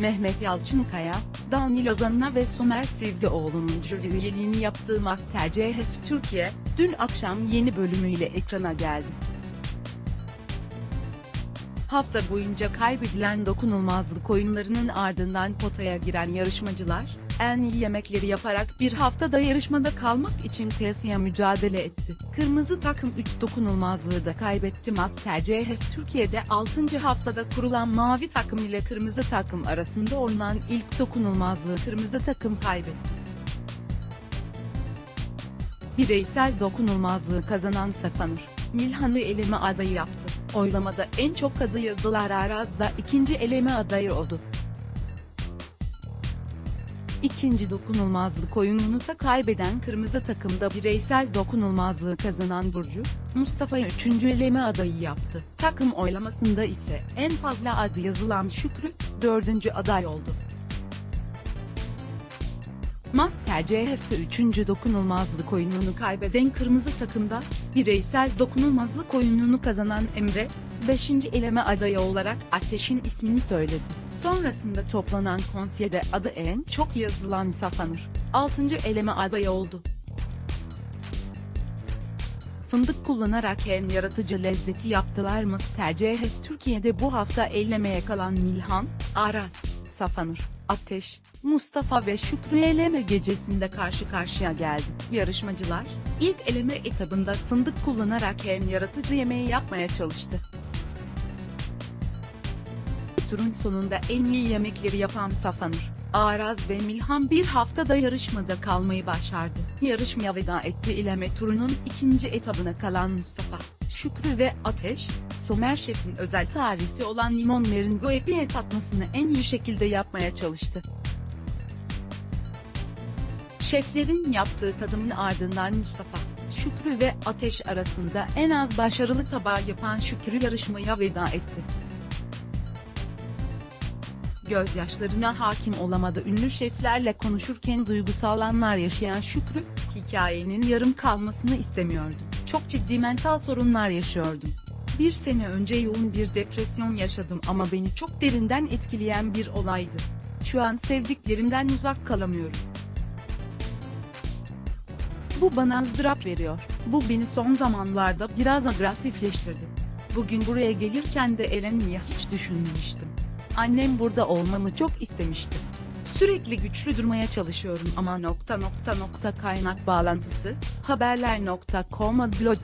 Mehmet Yalçınkaya, Danil Ozan'la ve Somer Sevgioğlu'nun jüri üyeliğini yaptığı MasterChef Türkiye, dün akşam yeni bölümüyle ekrana geldi. Hafta boyunca kaybedilen dokunulmazlık oyunlarının ardından potaya giren yarışmacılar, en iyi yemekleri yaparak bir haftada yarışmada kalmak için kıyasıya mücadele etti. Kırmızı takım 3 dokunulmazlığı da kaybetti. MasterChef Türkiye'de 6. haftada kurulan mavi takım ile kırmızı takım arasında oynanan ilk dokunulmazlığı kırmızı takım kaybetti. Bireysel dokunulmazlığı kazanan Safanur, Milhan'ı eleme adayı yaptı. Oylamada en çok adı yazılar Araz'da ikinci eleme adayı oldu. İkinci dokunulmazlık oyununu da kaybeden kırmızı takımda bireysel dokunulmazlığı kazanan Burcu, Mustafa'yı üçüncü eleme adayı yaptı. Takım oylamasında ise en fazla adı yazılan Şükrü, dördüncü aday oldu. MasterChef'te 3. dokunulmazlık oyununu kaybeden kırmızı takımda, bireysel dokunulmazlık oyununu kazanan Emre, 5. eleme adayı olarak Ateş'in ismini söyledi. Sonrasında toplanan konseyde adı en çok yazılan Safanur, 6. eleme adayı oldu. Fındık kullanarak en yaratıcı lezzeti yaptılar MasterChef Türkiye'de bu hafta ellemeye kalan Milhan, Aras, Safanur, Ateş, Mustafa ve Şükrü eleme gecesinde karşı karşıya geldi. Yarışmacılar, ilk eleme etabında fındık kullanarak en yaratıcı yemeği yapmaya çalıştı. Turun sonunda en iyi yemekleri yapan Safanur, Araz ve Milhan bir haftada yarışmada kalmayı başardı. Yarışmaya veda etti ileme turunun ikinci etabına kalan Mustafa, Şükrü ve Ateş, Somer Şef'in özel tarifi olan limon meringo epiye tatmasını en iyi şekilde yapmaya çalıştı. Şeflerin yaptığı tadımın ardından Mustafa, Şükrü ve Ateş arasında en az başarılı tabağı yapan Şükrü yarışmaya veda etti. Gözyaşlarına hakim olamadı ünlü şeflerle konuşurken duygusal anlar yaşayan Şükrü, hikayenin yarım kalmasını istemiyordu. Çok ciddi mental sorunlar yaşıyordum. Bir sene önce yoğun bir depresyon yaşadım ama beni çok derinden etkileyen bir olaydı. Şu an sevdiklerimden uzak kalamıyorum. Bu bana ızdırap veriyor. Bu beni son zamanlarda biraz agresifleştirdi. Bugün buraya gelirken de elenmeyi hiç düşünmemiştim. Annem burada olmamı çok istemişti. Sürekli güçlü durmaya çalışıyorum ama nokta nokta nokta kaynak bağlantısı haberler.com'a blog